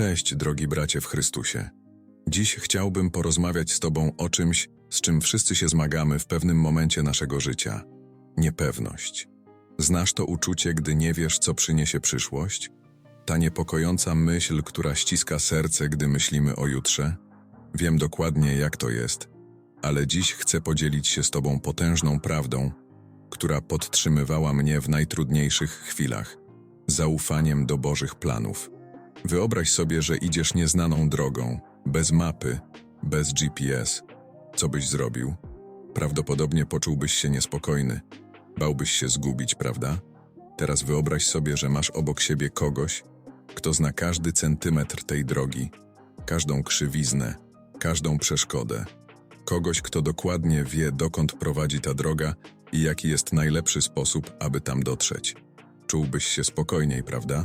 Cześć, drogi bracie w Chrystusie. Dziś chciałbym porozmawiać z Tobą o czymś, z czym wszyscy się zmagamy w pewnym momencie naszego życia niepewność. Znasz to uczucie, gdy nie wiesz, co przyniesie przyszłość? Ta niepokojąca myśl, która ściska serce, gdy myślimy o jutrze? Wiem dokładnie, jak to jest, ale dziś chcę podzielić się z Tobą potężną prawdą, która podtrzymywała mnie w najtrudniejszych chwilach zaufaniem do Bożych planów. Wyobraź sobie, że idziesz nieznaną drogą, bez mapy, bez GPS. Co byś zrobił? Prawdopodobnie poczułbyś się niespokojny. Bałbyś się zgubić, prawda? Teraz wyobraź sobie, że masz obok siebie kogoś, kto zna każdy centymetr tej drogi, każdą krzywiznę, każdą przeszkodę. Kogoś, kto dokładnie wie, dokąd prowadzi ta droga i jaki jest najlepszy sposób, aby tam dotrzeć. Czułbyś się spokojniej, prawda?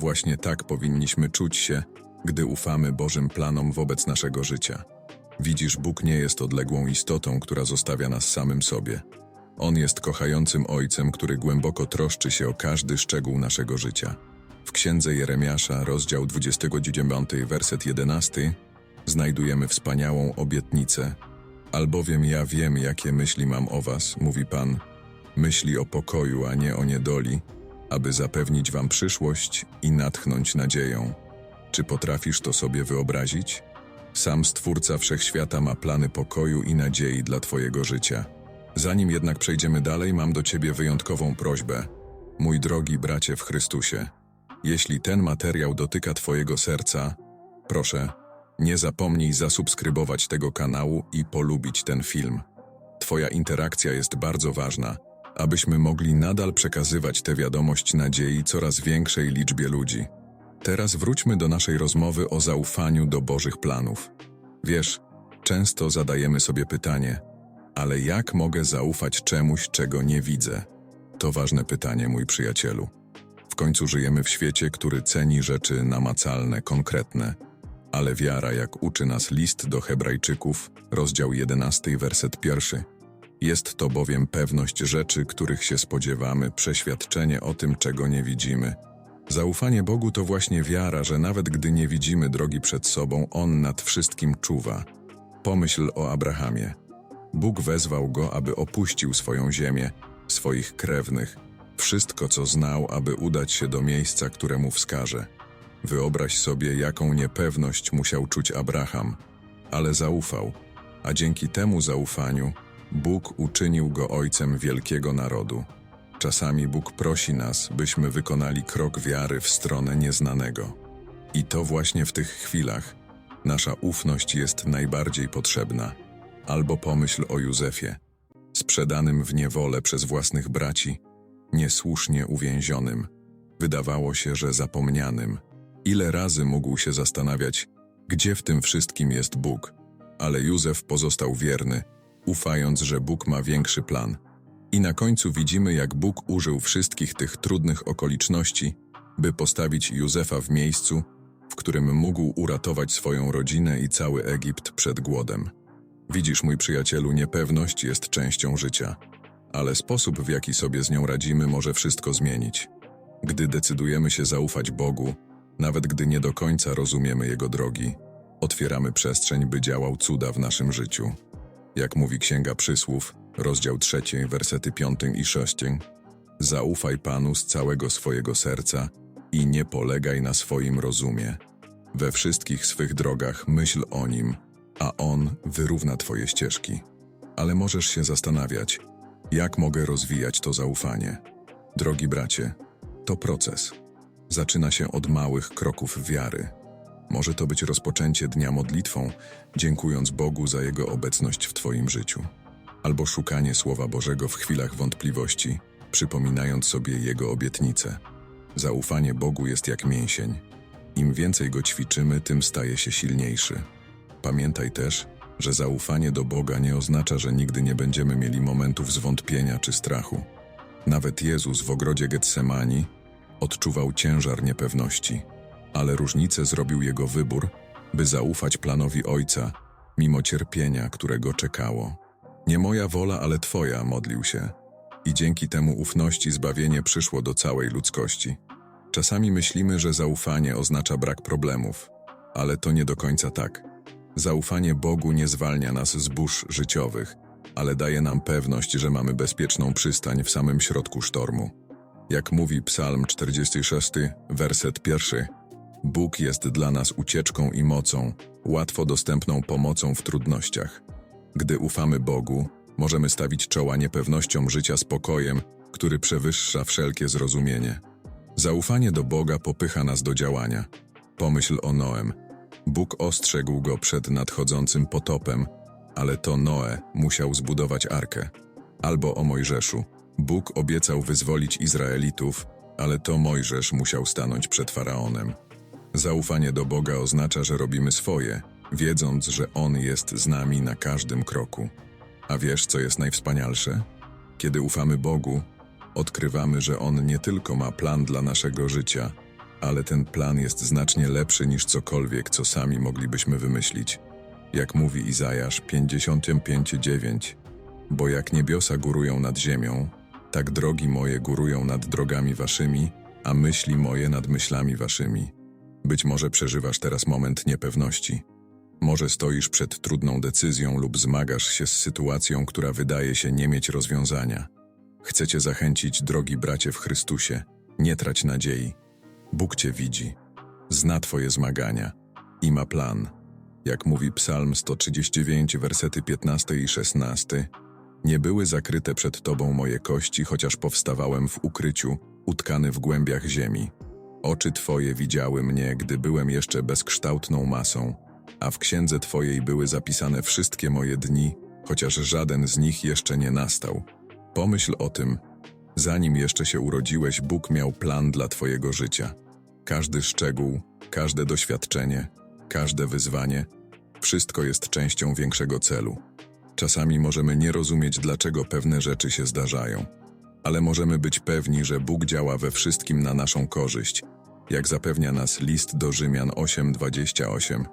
Właśnie tak powinniśmy czuć się, gdy ufamy Bożym planom wobec naszego życia. Widzisz, Bóg nie jest odległą istotą, która zostawia nas samym sobie. On jest kochającym Ojcem, który głęboko troszczy się o każdy szczegół naszego życia. W Księdze Jeremiasza, rozdział 29, werset 11, znajdujemy wspaniałą obietnicę. Albowiem ja wiem, jakie myśli mam o was, mówi Pan, myśli o pokoju, a nie o niedoli, aby zapewnić wam przyszłość i natchnąć nadzieją. Czy potrafisz to sobie wyobrazić? Sam Stwórca Wszechświata ma plany pokoju i nadziei dla Twojego życia. Zanim jednak przejdziemy dalej, mam do Ciebie wyjątkową prośbę. Mój drogi bracie w Chrystusie, jeśli ten materiał dotyka Twojego serca, proszę, nie zapomnij zasubskrybować tego kanału i polubić ten film. Twoja interakcja jest bardzo ważna, abyśmy mogli nadal przekazywać tę wiadomość nadziei coraz większej liczbie ludzi. Teraz wróćmy do naszej rozmowy o zaufaniu do Bożych planów. Wiesz, często zadajemy sobie pytanie, ale jak mogę zaufać czemuś, czego nie widzę? To ważne pytanie, mój przyjacielu. W końcu żyjemy w świecie, który ceni rzeczy namacalne, konkretne, ale wiara, jak uczy nas list do Hebrajczyków, rozdział 11, werset 1. Jest to bowiem pewność rzeczy, których się spodziewamy, przeświadczenie o tym, czego nie widzimy. Zaufanie Bogu to właśnie wiara, że nawet gdy nie widzimy drogi przed sobą, On nad wszystkim czuwa. Pomyśl o Abrahamie. Bóg wezwał go, aby opuścił swoją ziemię, swoich krewnych, wszystko co znał, aby udać się do miejsca, które mu wskaże. Wyobraź sobie, jaką niepewność musiał czuć Abraham, ale zaufał, a dzięki temu zaufaniu Bóg uczynił go ojcem wielkiego narodu. Czasami Bóg prosi nas, byśmy wykonali krok wiary w stronę nieznanego. I to właśnie w tych chwilach nasza ufność jest najbardziej potrzebna. Albo pomyśl o Józefie, sprzedanym w niewolę przez własnych braci, niesłusznie uwięzionym. Wydawało się, że zapomnianym. Ile razy mógł się zastanawiać, gdzie w tym wszystkim jest Bóg, ale Józef pozostał wierny, ufając, że Bóg ma większy plan. I na końcu widzimy, jak Bóg użył wszystkich tych trudnych okoliczności, by postawić Józefa w miejscu, w którym mógł uratować swoją rodzinę i cały Egipt przed głodem. Widzisz, mój przyjacielu, niepewność jest częścią życia, ale sposób, w jaki sobie z nią radzimy, może wszystko zmienić. Gdy decydujemy się zaufać Bogu, nawet gdy nie do końca rozumiemy Jego drogi, otwieramy przestrzeń, by działał cuda w naszym życiu. Jak mówi Księga Przysłów, rozdział trzeci, wersety piąty i szósty. Zaufaj Panu z całego swojego serca i nie polegaj na swoim rozumie. We wszystkich swych drogach myśl o Nim, a On wyrówna Twoje ścieżki. Ale możesz się zastanawiać, jak mogę rozwijać to zaufanie. Drogi bracie, to proces. Zaczyna się od małych kroków wiary. Może to być rozpoczęcie dnia modlitwą, dziękując Bogu za Jego obecność w Twoim życiu. Albo szukanie Słowa Bożego w chwilach wątpliwości, przypominając sobie Jego obietnice. Zaufanie Bogu jest jak mięsień. Im więcej go ćwiczymy, tym staje się silniejszy. Pamiętaj też, że zaufanie do Boga nie oznacza, że nigdy nie będziemy mieli momentów zwątpienia czy strachu. Nawet Jezus w ogrodzie Getsemani odczuwał ciężar niepewności, ale różnicę zrobił jego wybór, by zaufać planowi Ojca, mimo cierpienia, którego czekało. Nie moja wola, ale Twoja, modlił się. I dzięki temu ufności zbawienie przyszło do całej ludzkości. Czasami myślimy, że zaufanie oznacza brak problemów, ale to nie do końca tak. Zaufanie Bogu nie zwalnia nas z burz życiowych, ale daje nam pewność, że mamy bezpieczną przystań w samym środku sztormu. Jak mówi Psalm 46, werset pierwszy, Bóg jest dla nas ucieczką i mocą, łatwo dostępną pomocą w trudnościach. Gdy ufamy Bogu, możemy stawić czoła niepewnościom życia spokojem, który przewyższa wszelkie zrozumienie. Zaufanie do Boga popycha nas do działania. Pomyśl o Noem. Bóg ostrzegł go przed nadchodzącym potopem, ale to Noe musiał zbudować arkę. Albo o Mojżeszu. Bóg obiecał wyzwolić Izraelitów, ale to Mojżesz musiał stanąć przed faraonem. Zaufanie do Boga oznacza, że robimy swoje, wiedząc, że On jest z nami na każdym kroku. A wiesz, co jest najwspanialsze? Kiedy ufamy Bogu, odkrywamy, że On nie tylko ma plan dla naszego życia, ale ten plan jest znacznie lepszy niż cokolwiek, co sami moglibyśmy wymyślić. Jak mówi Izajasz 55:9, bo jak niebiosa górują nad ziemią, tak drogi moje górują nad drogami waszymi, a myśli moje nad myślami waszymi. Być może przeżywasz teraz moment niepewności. Może stoisz przed trudną decyzją lub zmagasz się z sytuacją, która wydaje się nie mieć rozwiązania. Chcę Cię zachęcić, drogi bracie w Chrystusie, nie trać nadziei. Bóg Cię widzi, zna Twoje zmagania i ma plan. Jak mówi Psalm 139, wersety 15 i 16, nie były zakryte przed Tobą moje kości, chociaż powstawałem w ukryciu, utkany w głębiach ziemi. Oczy Twoje widziały mnie, gdy byłem jeszcze bezkształtną masą, a w księdze Twojej były zapisane wszystkie moje dni, chociaż żaden z nich jeszcze nie nastał. Pomyśl o tym, zanim jeszcze się urodziłeś, Bóg miał plan dla Twojego życia. Każdy szczegół, każde doświadczenie, każde wyzwanie, wszystko jest częścią większego celu. Czasami możemy nie rozumieć, dlaczego pewne rzeczy się zdarzają, ale możemy być pewni, że Bóg działa we wszystkim na naszą korzyść, jak zapewnia nas list do Rzymian 8:28.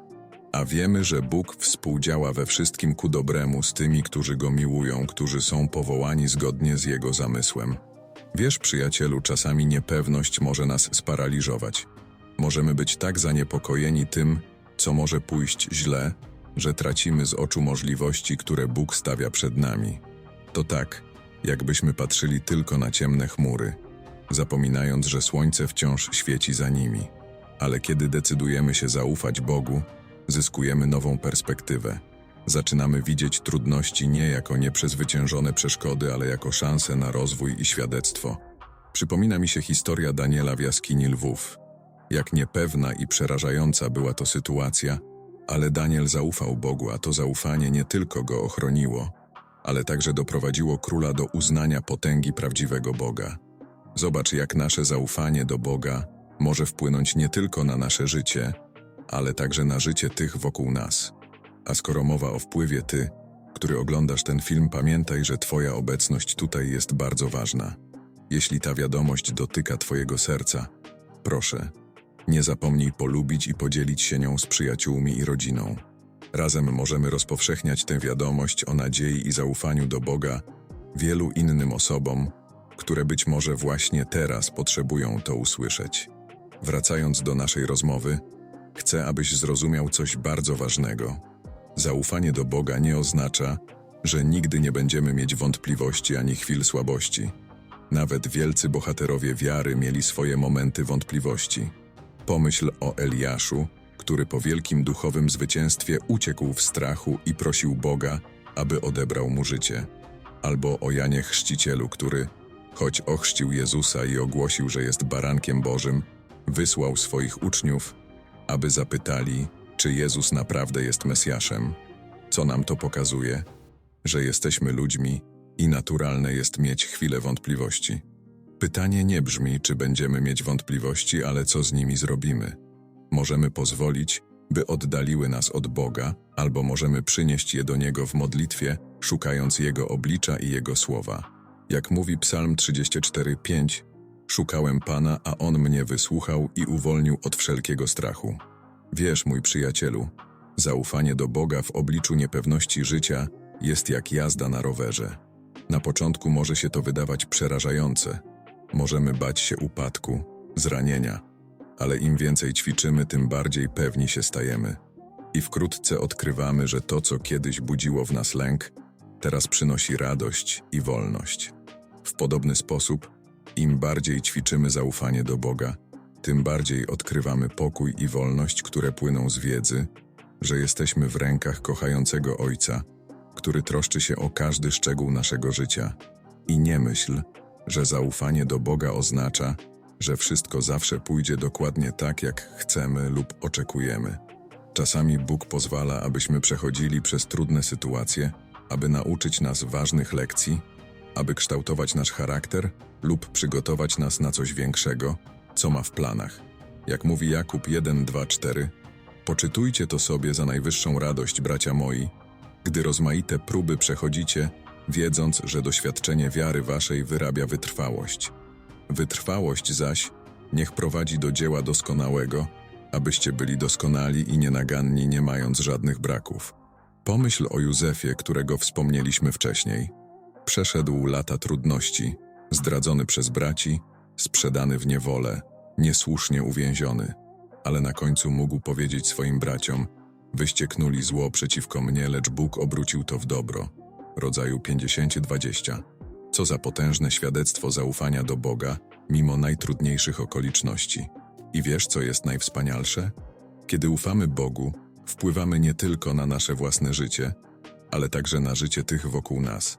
A wiemy, że Bóg współdziała we wszystkim ku dobremu z tymi, którzy Go miłują, którzy są powołani zgodnie z Jego zamysłem. Wiesz, przyjacielu, czasami niepewność może nas sparaliżować. Możemy być tak zaniepokojeni tym, co może pójść źle, że tracimy z oczu możliwości, które Bóg stawia przed nami. To tak, jakbyśmy patrzyli tylko na ciemne chmury, zapominając, że słońce wciąż świeci za nimi. Ale kiedy decydujemy się zaufać Bogu, zyskujemy nową perspektywę. Zaczynamy widzieć trudności nie jako nieprzezwyciężone przeszkody, ale jako szanse na rozwój i świadectwo. Przypomina mi się historia Daniela w jaskini lwów. Jak niepewna i przerażająca była to sytuacja, ale Daniel zaufał Bogu, a to zaufanie nie tylko go ochroniło, ale także doprowadziło króla do uznania potęgi prawdziwego Boga. Zobacz, jak nasze zaufanie do Boga może wpłynąć nie tylko na nasze życie, ale także na życie tych wokół nas. A skoro mowa o wpływie, ty, który oglądasz ten film, pamiętaj, że Twoja obecność tutaj jest bardzo ważna. Jeśli ta wiadomość dotyka Twojego serca, proszę, nie zapomnij polubić i podzielić się nią z przyjaciółmi i rodziną. Razem możemy rozpowszechniać tę wiadomość o nadziei i zaufaniu do Boga wielu innym osobom, które być może właśnie teraz potrzebują to usłyszeć. Wracając do naszej rozmowy, chcę, abyś zrozumiał coś bardzo ważnego. Zaufanie do Boga nie oznacza, że nigdy nie będziemy mieć wątpliwości ani chwil słabości. Nawet wielcy bohaterowie wiary mieli swoje momenty wątpliwości. Pomyśl o Eliaszu, który po wielkim duchowym zwycięstwie uciekł w strachu i prosił Boga, aby odebrał mu życie. Albo o Janie Chrzcicielu, który, choć ochrzcił Jezusa i ogłosił, że jest barankiem Bożym, wysłał swoich uczniów, aby zapytali, czy Jezus naprawdę jest Mesjaszem. Co nam to pokazuje? Że jesteśmy ludźmi i naturalne jest mieć chwilę wątpliwości. Pytanie nie brzmi, czy będziemy mieć wątpliwości, ale co z nimi zrobimy. Możemy pozwolić, by oddaliły nas od Boga, albo możemy przynieść je do Niego w modlitwie, szukając Jego oblicza i Jego słowa. Jak mówi Psalm 34:5, szukałem Pana, a On mnie wysłuchał i uwolnił od wszelkiego strachu. Wiesz, mój przyjacielu, zaufanie do Boga w obliczu niepewności życia jest jak jazda na rowerze. Na początku może się to wydawać przerażające. Możemy bać się upadku, zranienia, ale im więcej ćwiczymy, tym bardziej pewni się stajemy. I wkrótce odkrywamy, że to, co kiedyś budziło w nas lęk, teraz przynosi radość i wolność. W podobny sposób, im bardziej ćwiczymy zaufanie do Boga, tym bardziej odkrywamy pokój i wolność, które płyną z wiedzy, że jesteśmy w rękach kochającego Ojca, który troszczy się o każdy szczegół naszego życia. I nie myśl, że zaufanie do Boga oznacza, że wszystko zawsze pójdzie dokładnie tak, jak chcemy lub oczekujemy. Czasami Bóg pozwala, abyśmy przechodzili przez trudne sytuacje, aby nauczyć nas ważnych lekcji, aby kształtować nasz charakter lub przygotować nas na coś większego, co ma w planach. Jak mówi Jakub 1, 2, 4, poczytujcie to sobie za najwyższą radość, bracia moi, gdy rozmaite próby przechodzicie, wiedząc, że doświadczenie wiary waszej wyrabia wytrwałość. Wytrwałość zaś niech prowadzi do dzieła doskonałego, abyście byli doskonali i nienaganni, nie mając żadnych braków. Pomyśl o Józefie, którego wspomnieliśmy wcześniej. Przeszedł lata trudności, zdradzony przez braci, sprzedany w niewolę, niesłusznie uwięziony, ale na końcu mógł powiedzieć swoim braciom: Wyście knuli zło przeciwko mnie, lecz Bóg obrócił to w dobro. Rodzaju 50-20. Co za potężne świadectwo zaufania do Boga, mimo najtrudniejszych okoliczności. I wiesz, co jest najwspanialsze? Kiedy ufamy Bogu, wpływamy nie tylko na nasze własne życie, ale także na życie tych wokół nas.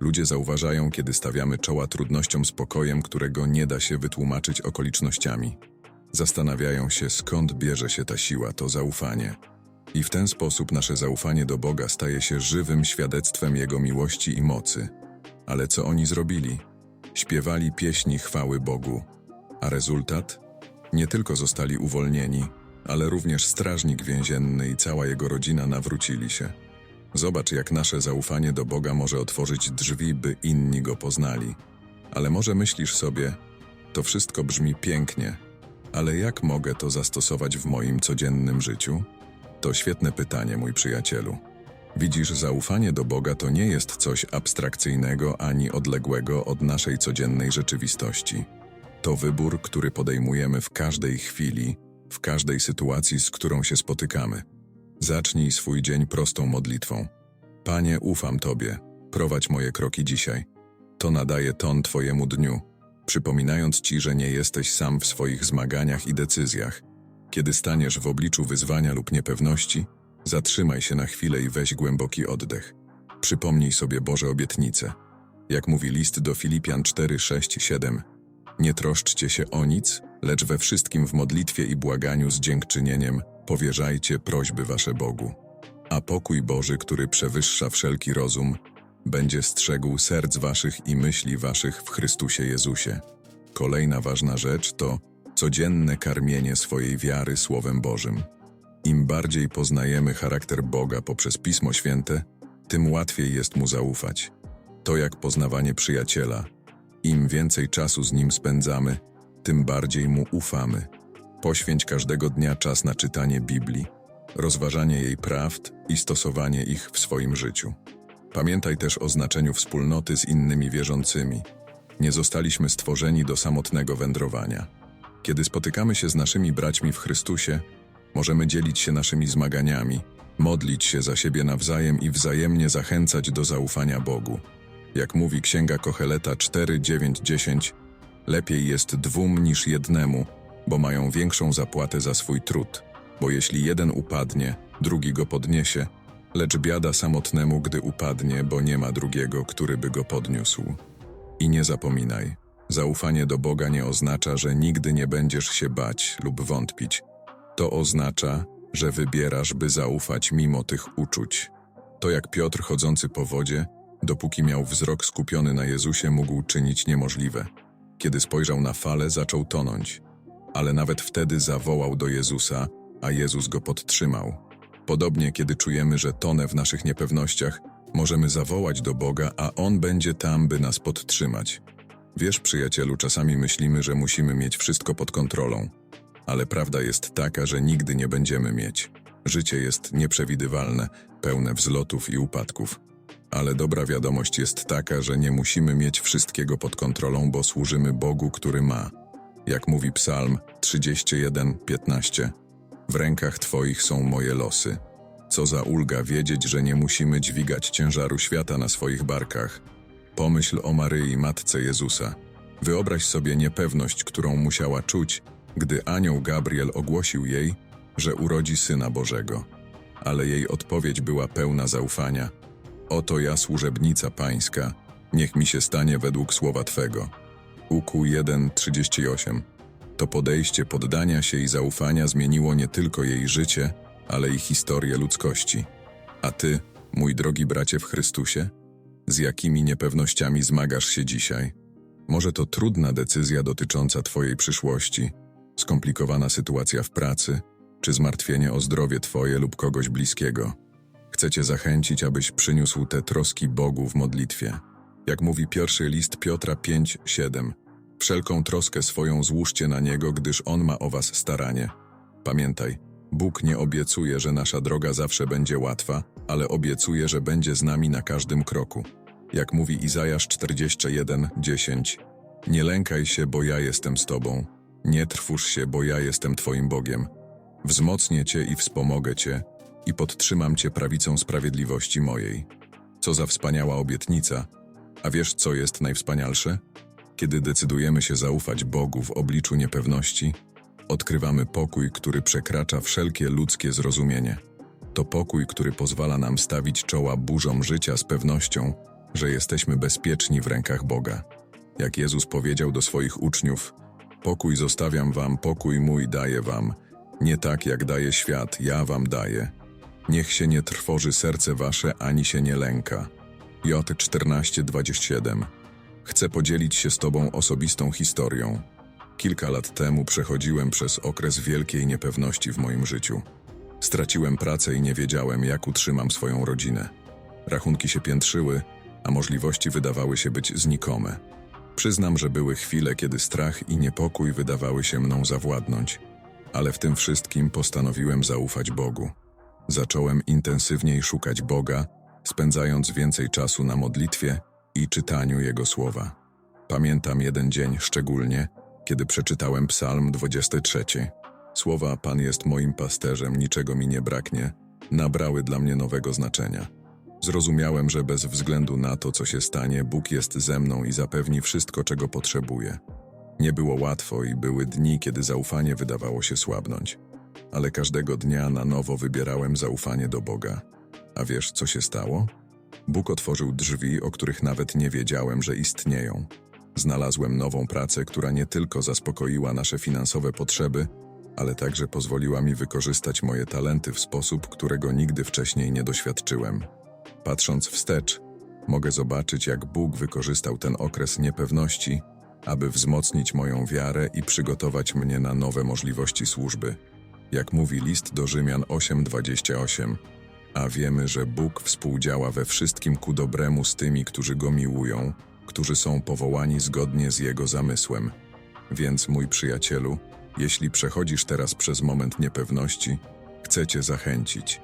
Ludzie zauważają, kiedy stawiamy czoła trudnościom spokojem, którego nie da się wytłumaczyć okolicznościami. Zastanawiają się, skąd bierze się ta siła, to zaufanie. I w ten sposób nasze zaufanie do Boga staje się żywym świadectwem Jego miłości i mocy. Ale co oni zrobili? Śpiewali pieśni chwały Bogu. A rezultat? Nie tylko zostali uwolnieni, ale również strażnik więzienny i cała jego rodzina nawrócili się. Zobacz, jak nasze zaufanie do Boga może otworzyć drzwi, by inni go poznali. Ale może myślisz sobie, to wszystko brzmi pięknie, ale jak mogę to zastosować w moim codziennym życiu? To świetne pytanie, mój przyjacielu. Widzisz, zaufanie do Boga to nie jest coś abstrakcyjnego ani odległego od naszej codziennej rzeczywistości. To wybór, który podejmujemy w każdej chwili, w każdej sytuacji, z którą się spotykamy. Zacznij swój dzień prostą modlitwą. Panie, ufam Tobie, prowadź moje kroki dzisiaj. To nadaje ton Twojemu dniu, przypominając Ci, że nie jesteś sam w swoich zmaganiach i decyzjach. Kiedy staniesz w obliczu wyzwania lub niepewności, zatrzymaj się na chwilę i weź głęboki oddech. Przypomnij sobie Boże obietnice. Jak mówi list do Filipian 4, 6, 7. Nie troszczcie się o nic, lecz we wszystkim w modlitwie i błaganiu z dziękczynieniem powierzajcie prośby wasze Bogu. A pokój Boży, który przewyższa wszelki rozum, będzie strzegł serc waszych i myśli waszych w Chrystusie Jezusie. Kolejna ważna rzecz to codzienne karmienie swojej wiary Słowem Bożym. Im bardziej poznajemy charakter Boga poprzez Pismo Święte, tym łatwiej jest Mu zaufać. To jak poznawanie przyjaciela. Im więcej czasu z Nim spędzamy, tym bardziej Mu ufamy. Poświęć każdego dnia czas na czytanie Biblii, rozważanie jej prawd i stosowanie ich w swoim życiu. Pamiętaj też o znaczeniu wspólnoty z innymi wierzącymi. Nie zostaliśmy stworzeni do samotnego wędrowania. Kiedy spotykamy się z naszymi braćmi w Chrystusie, możemy dzielić się naszymi zmaganiami, modlić się za siebie nawzajem i wzajemnie zachęcać do zaufania Bogu. Jak mówi Księga Kocheleta 4, 9, 10, lepiej jest dwóm niż jednemu, bo mają większą zapłatę za swój trud. Bo jeśli jeden upadnie, drugi go podniesie, lecz biada samotnemu, gdy upadnie, bo nie ma drugiego, który by go podniósł. I nie zapominaj, zaufanie do Boga nie oznacza, że nigdy nie będziesz się bać lub wątpić. To oznacza, że wybierasz, by zaufać mimo tych uczuć. To jak Piotr chodzący po wodzie, dopóki miał wzrok skupiony na Jezusie, mógł czynić niemożliwe. Kiedy spojrzał na falę, zaczął tonąć, ale nawet wtedy zawołał do Jezusa, a Jezus go podtrzymał. Podobnie, kiedy czujemy, że tonę w naszych niepewnościach, możemy zawołać do Boga, a On będzie tam, by nas podtrzymać. Wiesz, przyjacielu, czasami myślimy, że musimy mieć wszystko pod kontrolą, ale prawda jest taka, że nigdy nie będziemy mieć. Życie jest nieprzewidywalne, pełne wzlotów i upadków. Ale dobra wiadomość jest taka, że nie musimy mieć wszystkiego pod kontrolą, bo służymy Bogu, który ma. Jak mówi Psalm 31:15, w rękach Twoich są moje losy. Co za ulga wiedzieć, że nie musimy dźwigać ciężaru świata na swoich barkach. Pomyśl o Maryi, matce Jezusa. Wyobraź sobie niepewność, którą musiała czuć, gdy anioł Gabriel ogłosił jej, że urodzi syna Bożego. Ale jej odpowiedź była pełna zaufania. Oto ja, służebnica pańska, niech mi się stanie według słowa Twego. Uku 1:38. To podejście poddania się i zaufania zmieniło nie tylko jej życie, ale i historię ludzkości. A ty, mój drogi bracie w Chrystusie, z jakimi niepewnościami zmagasz się dzisiaj? Może to trudna decyzja dotycząca Twojej przyszłości, skomplikowana sytuacja w pracy, czy zmartwienie o zdrowie Twoje lub kogoś bliskiego. Chcę Cię zachęcić, abyś przyniósł te troski Bogu w modlitwie. Jak mówi pierwszy list Piotra 5:7. Wszelką troskę swoją złóżcie na Niego, gdyż On ma o Was staranie. Pamiętaj, Bóg nie obiecuje, że nasza droga zawsze będzie łatwa, ale obiecuje, że będzie z nami na każdym kroku. Jak mówi Izajasz 41:10. Nie lękaj się, bo ja jestem z Tobą. Nie trwóż się, bo ja jestem Twoim Bogiem. Wzmocnię Cię i wspomogę Cię i podtrzymam Cię prawicą sprawiedliwości mojej. Co za wspaniała obietnica. A wiesz, co jest najwspanialsze? Kiedy decydujemy się zaufać Bogu w obliczu niepewności, odkrywamy pokój, który przekracza wszelkie ludzkie zrozumienie. To pokój, który pozwala nam stawić czoła burzom życia z pewnością, że jesteśmy bezpieczni w rękach Boga. Jak Jezus powiedział do swoich uczniów: Pokój zostawiam wam, pokój mój daję wam. Nie tak jak daje świat, ja wam daję. Niech się nie trwoży serce wasze, ani się nie lęka. J 14:27. Chcę podzielić się z Tobą osobistą historią. Kilka lat temu przechodziłem przez okres wielkiej niepewności w moim życiu. Straciłem pracę i nie wiedziałem, jak utrzymam swoją rodzinę. Rachunki się piętrzyły, a możliwości wydawały się być znikome. Przyznam, że były chwile, kiedy strach i niepokój wydawały się mną zawładnąć, ale w tym wszystkim postanowiłem zaufać Bogu. Zacząłem intensywniej szukać Boga, spędzając więcej czasu na modlitwie i czytaniu Jego słowa. Pamiętam jeden dzień szczególnie, kiedy przeczytałem Psalm 23. Słowa Pan jest moim pasterzem, niczego mi nie braknie, nabrały dla mnie nowego znaczenia. Zrozumiałem, że bez względu na to, co się stanie, Bóg jest ze mną i zapewni wszystko, czego potrzebuję. Nie było łatwo i były dni, kiedy zaufanie wydawało się słabnąć. Ale każdego dnia na nowo wybierałem zaufanie do Boga. A wiesz, co się stało? Bóg otworzył drzwi, o których nawet nie wiedziałem, że istnieją. Znalazłem nową pracę, która nie tylko zaspokoiła nasze finansowe potrzeby, ale także pozwoliła mi wykorzystać moje talenty w sposób, którego nigdy wcześniej nie doświadczyłem. Patrząc wstecz, mogę zobaczyć, jak Bóg wykorzystał ten okres niepewności, aby wzmocnić moją wiarę i przygotować mnie na nowe możliwości służby. Jak mówi list do Rzymian 8:28, a wiemy, że Bóg współdziała we wszystkim ku dobremu z tymi, którzy Go miłują, którzy są powołani zgodnie z Jego zamysłem. Więc, mój przyjacielu, jeśli przechodzisz teraz przez moment niepewności, chcę Cię zachęcić.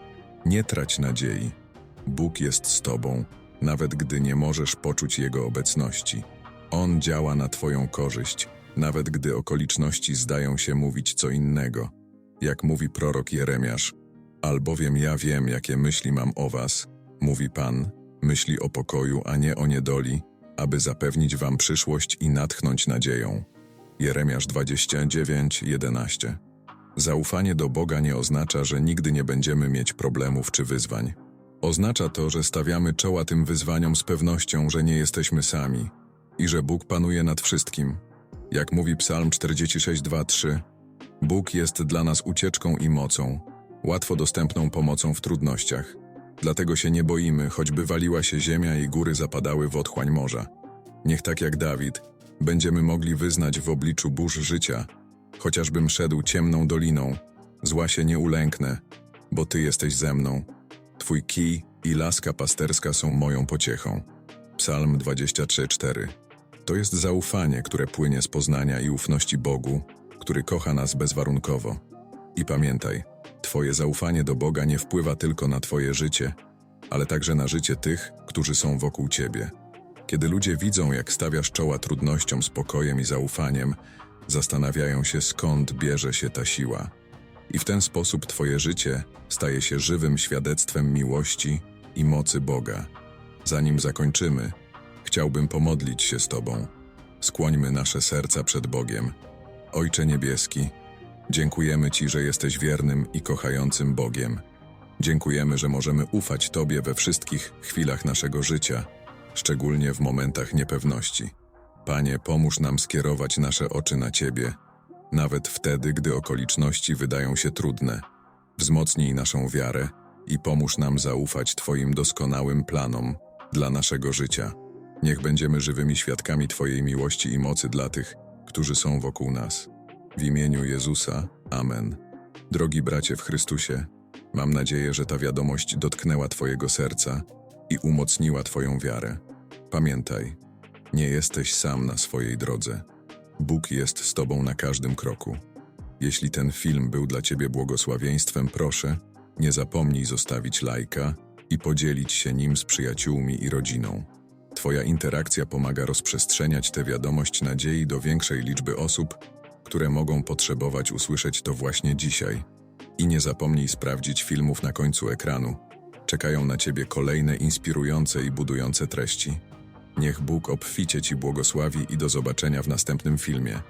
Nie trać nadziei. Bóg jest z Tobą, nawet gdy nie możesz poczuć Jego obecności. On działa na Twoją korzyść, nawet gdy okoliczności zdają się mówić co innego. Jak mówi prorok Jeremiasz, albowiem ja wiem, jakie myśli mam o Was, mówi Pan, myśli o pokoju, a nie o niedoli, aby zapewnić Wam przyszłość i natchnąć nadzieją. Jeremiasz 29, 11. Zaufanie do Boga nie oznacza, że nigdy nie będziemy mieć problemów czy wyzwań. Oznacza to, że stawiamy czoła tym wyzwaniom z pewnością, że nie jesteśmy sami i że Bóg panuje nad wszystkim. Jak mówi Psalm 46, 2, 3, Bóg jest dla nas ucieczką i mocą, łatwo dostępną pomocą w trudnościach. Dlatego się nie boimy, choćby waliła się ziemia i góry zapadały w otchłań morza. Niech tak jak Dawid, będziemy mogli wyznać w obliczu burz życia, chociażbym szedł ciemną doliną, zła się nie ulęknę, bo Ty jesteś ze mną. Twój kij i laska pasterska są moją pociechą. Psalm 23:4. To jest zaufanie, które płynie z poznania i ufności Bogu, który kocha nas bezwarunkowo. I pamiętaj, Twoje zaufanie do Boga nie wpływa tylko na Twoje życie, ale także na życie tych, którzy są wokół Ciebie. Kiedy ludzie widzą, jak stawiasz czoła trudnościom spokojem i zaufaniem, zastanawiają się, skąd bierze się ta siła. I w ten sposób Twoje życie staje się żywym świadectwem miłości i mocy Boga. Zanim zakończymy, chciałbym pomodlić się z Tobą. Skłońmy nasze serca przed Bogiem. Ojcze Niebieski, dziękujemy Ci, że jesteś wiernym i kochającym Bogiem. Dziękujemy, że możemy ufać Tobie we wszystkich chwilach naszego życia, szczególnie w momentach niepewności. Panie, pomóż nam skierować nasze oczy na Ciebie, nawet wtedy, gdy okoliczności wydają się trudne. Wzmocnij naszą wiarę i pomóż nam zaufać Twoim doskonałym planom dla naszego życia. Niech będziemy żywymi świadkami Twojej miłości i mocy dla tych, którzy są wokół nas. W imieniu Jezusa, Amen. Drogi bracie w Chrystusie, mam nadzieję, że ta wiadomość dotknęła Twojego serca i umocniła Twoją wiarę. Pamiętaj, nie jesteś sam na swojej drodze. Bóg jest z Tobą na każdym kroku. Jeśli ten film był dla Ciebie błogosławieństwem, proszę, nie zapomnij zostawić lajka i podzielić się nim z przyjaciółmi i rodziną. Twoja interakcja pomaga rozprzestrzeniać tę wiadomość nadziei do większej liczby osób, które mogą potrzebować usłyszeć to właśnie dzisiaj. I nie zapomnij sprawdzić filmów na końcu ekranu. Czekają na Ciebie kolejne inspirujące i budujące treści. Niech Bóg obficie Ci błogosławi i do zobaczenia w następnym filmie.